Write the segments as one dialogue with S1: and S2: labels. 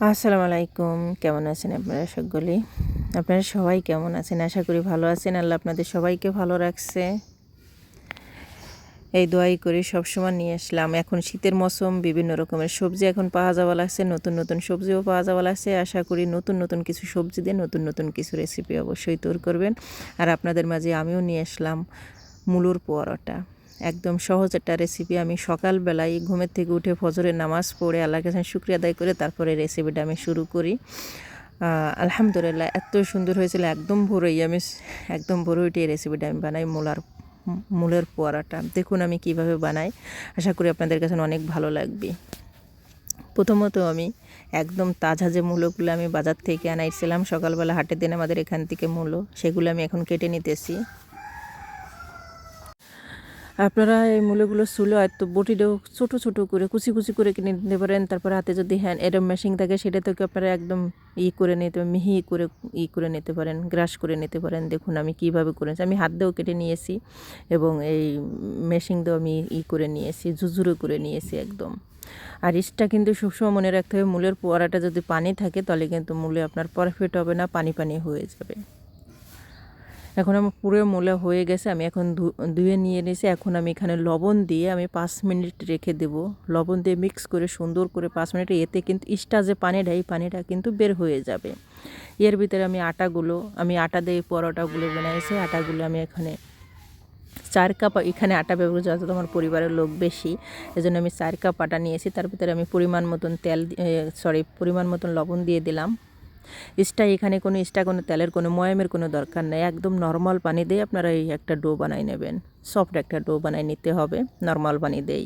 S1: আসসালামু আলাইকুম কেমন আছেন আপনারা সকলেই আপনারা সবাই কেমন আছেন? আশা করি ভালো আছেন। আল্লাহ আপনাদের সবাইকে ভালো রাখছে। এই দোয়াই করে সবসময় নিয়ে আসলাম। এখন শীতের মৌসুম, বিভিন্ন রকমের সবজি এখন পাওয়া যাওয়া লাগছে। নতুন নতুন সবজিও পাওয়া যাওয়া লাগছে। আশা করি নতুন নতুন কিছু সবজি দিয়ে নতুন নতুন কিছু রেসিপি অবশ্যই তৈরি করবেন। আর আপনাদের মাঝে আমিও নিয়ে আসলাম মুলুর পরোটা। একদম সহজ একটা রেসিপি আমি সকালবেলায় ঘুমের থেকে উঠে ফজরের নামাজ পড়ে আল্লাহর কাছে শুক্রিয়া আদায় করে তারপরে রেসিপিটা আমি শুরু করি। আলহামদুলিল্লাহ, এত সুন্দর হয়েছিল, একদম ভোরই আমি একদম ভোরে উঠে এই রেসিপিটা আমি বানাই মূলার, মূলের পোয়ারাটা। দেখুন আমি কীভাবে বানাই, আশা করি আপনাদের কাছে অনেক ভালো লাগবে। প্রথমত আমি একদম তাজা যে মূলগুলো আমি বাজার থেকে আনাইছিলাম, সকালবেলা হাটের দিন আমাদের এখান থেকে মূলো, সেগুলো আমি এখন কেটে নিতেছি। আপনারা এই মূলগুলো চুলো আর তো বটিটাও ছোটো ছোটো করে, কুচি কুচি করে কিনে নিতে পারেন। তারপর হাতে যদি হ্যান্ড এরম মেশিন থাকে, সেটা থেকে আপনারা একদম ই করে নিতে, মিহি করে, ই করে নিতে পারেন, গ্রাস করে নিতে পারেন। দেখুন আমি কীভাবে করেছি। আমি হাত দিয়েও কেটে নিয়েছি এবং এই মেশিন দিয়েও আমি ই করে নিয়েছি ঝুঝুরো করে নিয়েছি একদম। আর ইস্টটা কিন্তু সবসময় মনে রাখতে হবে, মূলের পোয়ারাটা যদি পানি থাকে, তাহলে কিন্তু মূলে আপনার পারফেক্ট হবে না, পানি পানি হয়ে যাবে। এখন আমার পুরো মোলা হয়ে গেছে, আমি এখন ধুয়ে নিয়ে নিয়েছি। এখন আমি এখানে লবণ দিয়ে আমি পাঁচ মিনিট রেখে দেব। লবণ দিয়ে মিক্স করে, সুন্দর করে পাঁচ মিনিট, এতে কিন্তু ইস্টা যে পানিটা, এই পানিটা কিন্তু বের হয়ে যাবে। এর ভিতরে আমি আটাগুলো, আমি আটা দিয়ে পরোটাগুলো বানাইছি আটাগুলো আমি এখানে চার কাপ, এখানে আটা ব্যবহার যত আমার পরিবারের লোক বেশি। এজন্য আমি চার কাপ আটা নিয়েছি। তার ভিতরে আমি পরিমাণ মতন তেল সরি পরিমাণ মতন লবণ দিয়ে দিলাম। ইস্টা এখানে কোনো স্টা কোনো তেলের কোনো ময়ামের কোনো দরকার নেই। একদম নর্মাল পানি দিয়ে আপনারা এই একটা ডো বানাই নেবেন। সফট একটা ডো বানাই নিতে হবে নর্মাল পানি দেই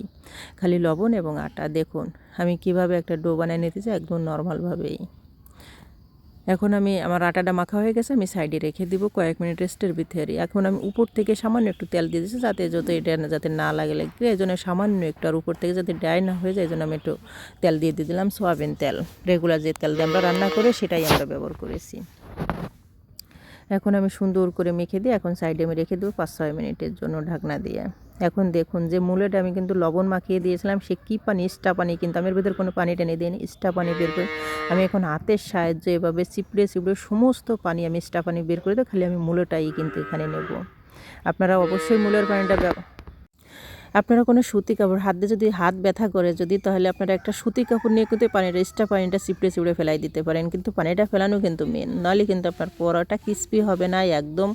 S1: খালি লবণ এবং আটা, দেখুন, আমি কীভাবে একটা ডো বানাই নিতে চাই? একদম নর্মালভাবেই এখন আমি আমার আটাটা মাখা হয়ে গেছে, আমি সাইডে রেখে দিব কয়েক মিনিট রেস্টের ভিতরে। এখন আমি উপর থেকে সামান্য একটু তেল দিয়ে দিচ্ছি যাতে যত এটা যাতে না লাগে লাগবে এই জন্য সামান্য একটু আর উপর থেকে যাতে ড্রাই না হয়ে যায়, এই জন্য আমি একটু তেল দিয়ে দিয়ে দিলাম সোয়াবিন তেল। রেগুলার যে তেল দিয়ে আমরা রান্না করে, সেটাই আমরা ব্যবহার করেছি। এখন আমি সুন্দর করে মেখে দিয়ে এখন সাইডে আমি রেখে দেবো পাঁচ ছয় মিনিটের জন্য ঢাকনা দিয়ে। এখন দেখুন যে মূলেটা আমি কিন্তু লবণ মাখিয়ে দিয়েছিলাম, সে কী পানি? স্টা পানি কিন্তু আমি এর ভিতরে কোনো পানি টেনে দিইনি স্টা পানি বের করে আমি এখন হাতের সাহায্যে এভাবে চিপড়ে চিপড়ে সমস্ত পানি আমি স্টা পানি বের করে তো খালি আমি মূলটাই কিন্তু এখানে নেব। আপনারা অবশ্যই মূলের পানিটা আপনারা কোনো সুতি কাপড়, হাতে যদি হাত ব্যথা করে, যদি তাহলে আপনারা একটা সুতি কাপড় নিয়ে কিন্তু পানির এক্সট্রা পানিটা চিপড়ে চিপড়ে ফেলাই দিতে পারেন। কিন্তু পানিটা ফেলানো কিন্তু মেন নাহলে কিন্তু আপনার পরোটা ক্রিস্পি হবে না, একদম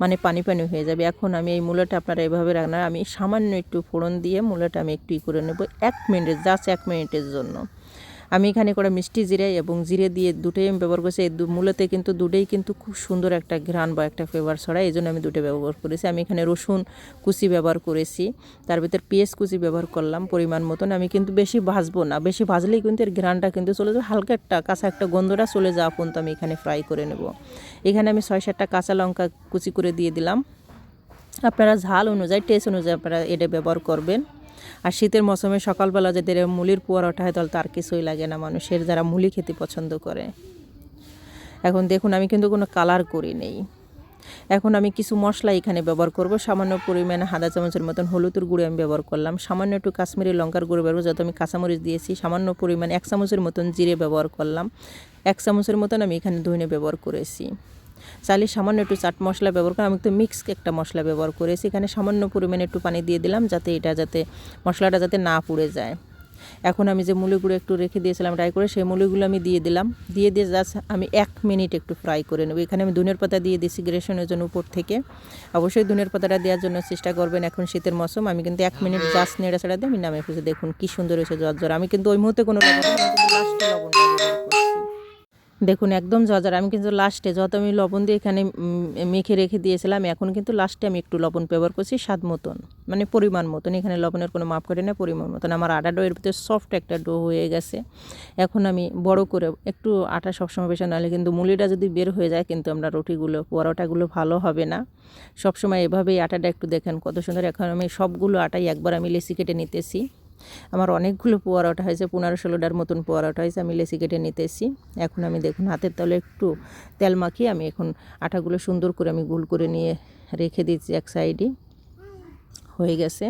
S1: মানে পানি পানি হয়ে যাবে। এখন আমি এই মূলাটা আপনারা এভাবে রাখনার আমি সামান্য একটু ফোড়ন দিয়ে মূলাটা আমি একটু ই করে নেব এক মিনিটের জাস্ট এক মিনিটের জন্য। আমি এখানে করে মিষ্টি জিরে এবং জিরে দিয়ে দুটোই আমি ব্যবহার করেছি। এই মূলতে কিন্তু দুটোই কিন্তু খুব সুন্দর একটা ঘ্রাণ বা একটা ফ্লেভার ছড়ায়। এই জন্য আমি দুটো ব্যবহার করেছি। আমি এখানে রসুন কুচি ব্যবহার করেছি। তার ভিতর পেঁয়াজ কুচি ব্যবহার করলাম পরিমাণ মতন। আমি কিন্তু বেশি ভাজবো না। বেশি ভাজলেই কিন্তু এর ঘ্রাণটা কিন্তু চলে যাবে। হালকা একটা কাঁচা একটা গন্ধটা চলে যাওয়া পর্যন্ত আমি এখানে ফ্রাই করে নেব। এখানে আমি ছয় সাতটা কাঁচা লঙ্কা কুচি করে দিয়ে দিলাম। আপনারা ঝাল অনুযায়ী টেস্ট অনুযায়ী আপনারা এটা ব্যবহার করবেন। আর শীতের মৌসুমে সকালবেলা যাদের মুলির ওঠা হয়, তাহলে তার কিছুই লাগে না মানুষের, যারা মুলি খেতে পছন্দ করে। এখন দেখুন, আমি কিন্তু কোনো কালার করি নেই। এখন আমি কিছু মশলা এখানে ব্যবহার করব। সামান্য পরিমাণে হাদা চামচের মতন হলুদের গুঁড়ো আমি ব্যবহার করলাম। সামান্য একটু কাশ্মীরি লঙ্কার গুঁড়ো ব্যবহার যত আমি কাঁচামরিচ দিয়েছি, সামান্য পরিমাণে এক চামচের মতন জিরে ব্যবহার করলাম। এক চামচের মতন আমি এখানে ধনে ব্যবহার করেছি। চাইলে সামান্য একটু চাট মশলা ব্যবহার করে, আমি একটু মিক্স একটা মশলা ব্যবহার করেছি। এখানে সামান্য পরিমাণে একটু পানি দিয়ে দিলাম যাতে এটা যাতে মশলাটা যাতে না পুড়ে যায়। এখন আমি যে মুলিগুলো একটু রেখে দিয়েছিলাম ফ্রাই করে সেই মুলিগুলো আমি দিয়ে দিলাম। দিয়ে দিয়ে জাস্ট আমি এক মিনিট একটু ফ্রাই করে নেব। এখানে আমি ধনের পাতা দিয়ে দিয়েছি গ্রেশনের জন্য উপর থেকে। অবশ্যই ধনের পাতাটা দেওয়ার জন্য চেষ্টা করবেন এখন শীতের মৌসুম। আমি কিন্তু এক মিনিট জাস্ট নেড়ে ছাড়া দিয়ে আমি নামে ফেসে দেখুন কী সুন্দর হয়েছে জ্বর জ্বর আমি কিন্তু ওই মুহূর্তে কোনো লাস্টে লবণ দেখুন, একদম জজার আমি কিন্তু লাস্টে যত আমি লবণ দিয়ে এখানে মেখে রেখে দিয়েছিলাম, এখন কিন্তু লাস্টে আমি একটু লবণ ব্যবহার করছি স্বাদ মতন। মানে পরিমাণ মতন। এখানে লবণের কোনো মাপ করে না, পরিমাণ মতন। আমার আটা ডোয়ের ভিতরে সফট একটা ডো হয়ে গেছে। এখন আমি বড় করে একটু আটা সবসময় বেশি, নাহলে কিন্তু মুলিটা যদি বের হয়ে যায়, কিন্তু আমরা রুটিগুলো, পরোটাগুলো ভালো হবে না। সবসময় এভাবেই আটাটা একটু দেখেন কত সুন্দর। এখন আমি সবগুলো আটাই একবার আমি লেসি কেটে নিতেছি। আমার অনেকগুলো পোয়ারোটা হয়েছে পনেরো ষোলোটার মতন পোয়ারোটা হয়েছে, আমি লেসি কেটে নিতে নিতেছি এখন আমি দেখুন হাতের তলে একটু তেল মাখিয়ে আমি এখন আটাগুলো সুন্দর করে আমি গোল করে নিয়ে রেখে দিচ্ছি এক সাইডে। হয়ে গেছে।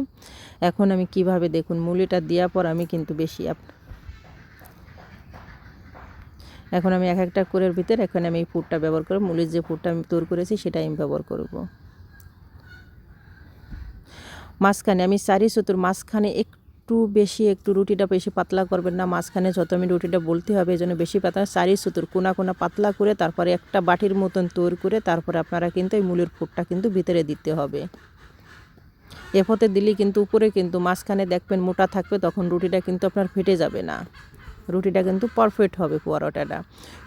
S1: এখন আমি কীভাবে দেখুন মুলিটা দেওয়ার পর আমি কিন্তু বেশি আপ এখন আমি এক একটা কোরের ভিতরে এখন আমি এই ফুডটা ব্যবহার করব, মুলির যে ফুডটা আমি তৈরি করেছি সেটা আমি ব্যবহার করব। মাঝখানে আমি চারি চতুর মাঝখানে একটু বেশি, একটু রুটিটা বেশি পাতলা করবেন না। মাঝখানে যত আমি রুটিটা বলতে হবে, এই জন্য বেশি পাতলা চারি চতুর কোনা কোনা পাতলা করে তারপরে একটা বাটির মতন তৈরি করে তারপরে আপনারা কিন্তু এই মুলির ফুডটা কিন্তু ভিতরে দিতে হবে। এফতে দিলে কিন্তু উপরে কিন্তু মাঝখানে দেখবেন মোটা থাকবে, তখন রুটিটা কিন্তু আপনার ফেটে যাবে না। রুটিটা কিন্তু পারফেক্ট হবে পরোটাটা।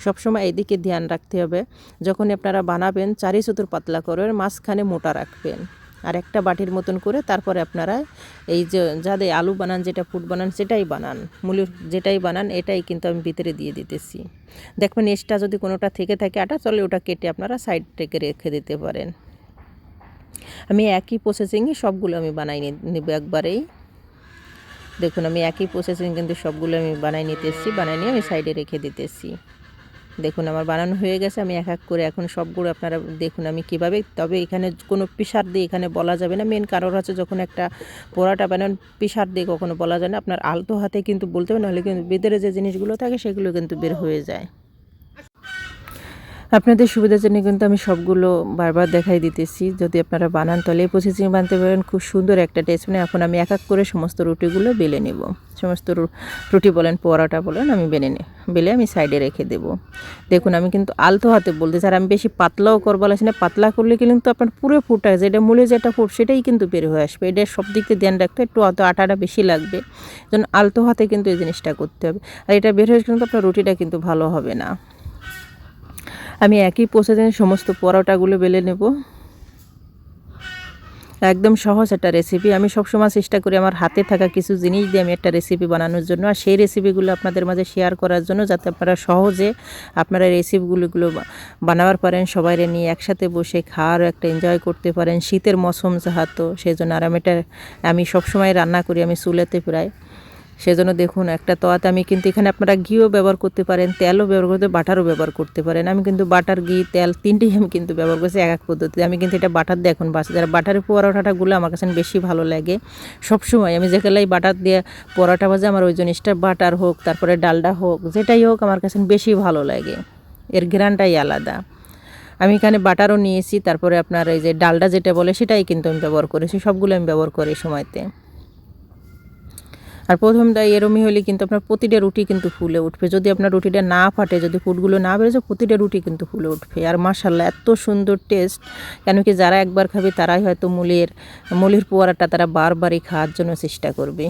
S1: সবসময় এইদিকে ধ্যান রাখতে হবে। যখনই আপনারা বানাবেন চারি চতুর পাতলা করবেন মাঝখানে মোটা রাখবেন। আর একটা বাটির মতন করে তারপরে আপনারা এই যে যাদের আলু বানান, যেটা ফুট বানান, সেটাই বানান। মুলির যেটাই বানান, এটাই কিন্তু আমি ভিতরে দিয়ে দিতেছি। দেখবেন এক্সট্রা যদি কোনোটা থেকে থাকে আটা চলে ওটা কেটে আপনারা সাইড থেকে রেখে দিতে পারেন। আমি একই প্রসেসিংয়ে সবগুলো আমি বানাই নেব একবারেই। দেখুন, আমি একই প্রসেসিং কিন্তু সবগুলো আমি বানাই নিতেছি, বানাই নিয়ে আমি সাইডে রেখে দিতেছি। দেখুন আমার বানানো হয়ে গেছে, আমি এক এক করে এখন সবগুলো আপনারা দেখুন আমি কীভাবে, তবে এখানে কোনো পিসার দিয়ে এখানে বলা যাবে না। মেন কারণ হচ্ছে যখন একটা পোড়াটা বানান, পিসার দিয়ে কখনো বলা যায় না। আপনার আলতো হাতে কিন্তু বলতে হবে, নাহলে কিন্তু ভিতরে যে জিনিসগুলো থাকে সেগুলো কিন্তু বের হয়ে যায়। আপনাদের সুবিধার জন্য কিন্তু আমি সবগুলো বারবার দেখাই দিতেছি। যদি আপনারা বানান, তাহলে এই প্রসেসিং বানতে পারেন। খুব সুন্দর একটা টেস্ট মানে এখন আমি এক এক করে সমস্ত রুটিগুলো বেলে নেব। সমস্ত রুটি বলেন, পরোটা বলেন, আমি বেলে নে, বেলে আমি সাইডে রেখে দেব। দেখুন, আমি কিন্তু আলতো হাতে বলতেছি আর আমি বেশি পাতলাও করব না পাতলা করলে কিন্তু আপনার পুরো ফুটটা যেটা মূলে যেটা ফুট সেটাই কিন্তু বের হয়ে আসবে। এটা সব দিক দিয়ে ধ্যান রাখতে একটু অত আটাটা বেশি লাগবে। যেন আলতো হাতে কিন্তু এই জিনিসটা করতে হবে। আর এটা বের হয়ে কিন্তু আপনার রুটিটা কিন্তু ভালো হবে না। আমি একই প্রসেসে সমস্ত পরোটাগুলো বেলে নেব। একদম সহজ একটা রেসিপি আমি সবসময় চেষ্টা করি আমার হাতে থাকা কিছু জিনিস দিয়ে আমি একটা রেসিপি বানানোর জন্য। আর সেই রেসিপিগুলো আপনাদের মাঝে শেয়ার করার জন্য যাতে আপনারা সহজে আপনারা রেসিপিগুলোগুলো বানাবার পারেন সবাই নিয়ে একসাথে বসে খাওয়ারও একটা এনজয় করতে পারেন। শীতের মৌসুম যাহাতো সেই জন্য আর আমি এটা, আমি সবসময় রান্না করি আমি চুলেতে প্রায়। সেজন্য দেখুন, একটা তোয়াতে আমি কিন্তু এখানে আপনারা ঘিও ব্যবহার করতে পারেন, তেলও ব্যবহার করতে বাটারও ব্যবহার করতে পারেন। আমি কিন্তু বাটার, ঘি, তেল তিনটেই আমি কিন্তু ব্যবহার করছি এক এক পদ্ধতিতে। আমি কিন্তু এটা বাটার দিয়ে এখন বাসি। যারা বাটারের পরোটাটাগুলো আমার কাছে বেশি ভালো লাগে, সবসময় আমি যেখানেই বাটার দিয়ে পরোটা ভাজে, আমার ওই জিনিসটা বাটার হোক, তারপরে ডালডা হোক, যেটাই হোক আমার কাছে বেশি ভালো লাগে। এর গ্রানটাই আলাদা। আমি এখানে বাটারও নিয়েছি, তারপরে আপনার এই যে ডালডা যেটা বলে, সেটাই কিন্তু আমি ব্যবহার করেছি, সবগুলো আমি ব্যবহার করি সময়তে। আর প্রথম দায় এরমই হলে কিন্তু আপনার প্রতিটা রুটি কিন্তু ফুলে উঠবে। যদি আপনার রুটিটা না ফাটে, যদি ফুটগুলো না বেরোছে প্রতিটা রুটি কিন্তু ফুলে উঠবে। আর মাসাল্লাহ এত সুন্দর টেস্ট। কেন কি যারা একবার খাবে, তারাই হয়তো মুলির মুলির পোয়ারাটা তারা বারবারই খাওয়ার জন্য চেষ্টা করবে।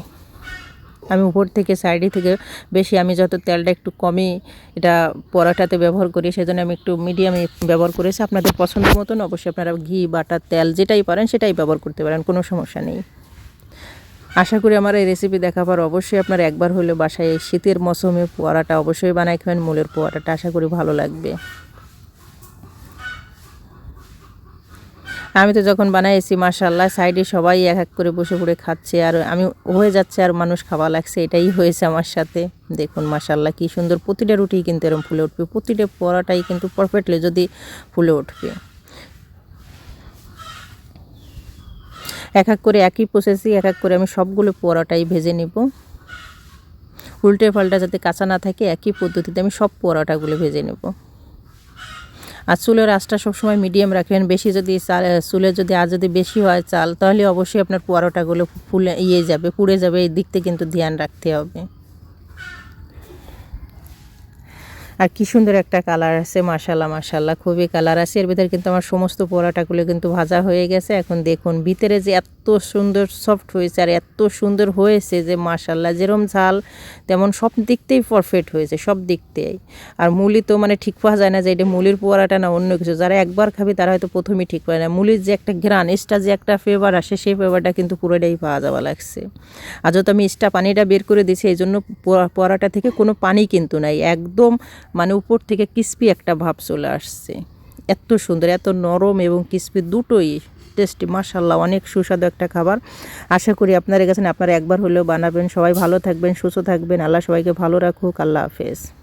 S1: আমি উপর থেকে, সাইডে থেকে বেশি আমি যত তেলটা একটু কমই এটা পরাটাতে ব্যবহার করি, সেজন্য আমি একটু মিডিয়ামে ব্যবহার করেছি। আপনাদের পছন্দ মতন অবশ্যই আপনারা ঘি, বাটার তেল যেটাই পারেন, সেটাই ব্যবহার করতে পারেন, কোনো সমস্যা নেই। আশা করি আমার এই রেসিপি দেখা পর অবশ্যই আপনার একবার হলে বাসায় এই শীতের মৌসুমে পোয়ারাটা অবশ্যই বানাই খাবেন, মূলের পোয়ারাটা আশা করি ভালো লাগবে। আমি তো যখন বানাইছি মাসাল্লাহ সাইডে সবাই এক এক করে বসে পড়ে খাচ্ছে আর আমি হয়ে যাচ্ছে আর মানুষ খাওয়া লাগছে, এটাই হয়েছে আমার সাথে। দেখুন মাসাল্লাহ কি সুন্দর, প্রতিটা রুটি কিন্তু এরকম ফুলে উঠবে, প্রতিটা পরাটাই কিন্তু পারফেক্টলি যদি ফুলে উঠবে। এক এক করে একই প্রসেসই এক এক করে আমি সবগুলো পরোটাই ভেজে নিব। উল্টে ফলটা যাতে কাঁচা না থাকে, একই পদ্ধতিতে আমি সব পরোটাগুলো ভেজে নেব। আর চুলের আঁচটা সবসময় মিডিয়াম রাখবেন। বেশি যদি চাল চুলের যদি আর যদি বেশি হয় চাল, তাহলে অবশ্যই আপনার পরোটাগুলো ফুলে ইয়ে যাবে, পুড়ে যাবে। এই দিকতে কিন্তু ধ্যান রাখতে হবে। আর কি সুন্দর একটা কালার আছে মাসাল্লাহ মাসাল্লাহ খুবই কালার আছে। এর ভিতরে কিন্তু আমার সমস্ত পোড়াটাগুলো কিন্তু ভাজা হয়ে গেছে। এখন দেখুন, ভিতরে যে এত সুন্দর সফট হয়েছে আর এত সুন্দর হয়েছে যে মাসাল্লাহ যেরম ঝাল, তেমন সব দিকতেই পারফেক্ট হয়েছে, সব দিকতেই। আর মুলি তো মানে ঠিক পাওয়া যায় না যে এটা মুলির পোড়াটা না অন্য কিছু। যারা একবার খাবে তারা হয়তো প্রথমেই ঠিক পায় না। মুলির যে একটা গ্রান এক্সট্রা যে একটা ফ্লেভার আসে, সেই ফ্লেভারটা কিন্তু পুরোটাই পাওয়া যাওয়া লাগছে। আর যত আমি এক্সট্রা পানিটা বের করে দিয়েছি এই জন্য পোড়াটা থেকে কোনো পানি কিন্তু নাই। একদম মানে উপর থেকে ক্রিস্পি একটা ভাব চলে আসছে। এত সুন্দর, এত নরম এবং ক্রিস্পি দুটোই টেস্টি মাসাল্লাহ অনেক সুস্বাদু একটা খাবার। আশা করি আপনারা গেছেন আপনারা একবার হলেও বানাবেন। সবাই ভালো থাকবেন, সুস্থ থাকবেন। আল্লাহ সবাইকে ভালো রাখুক। আল্লাহ হাফেজ।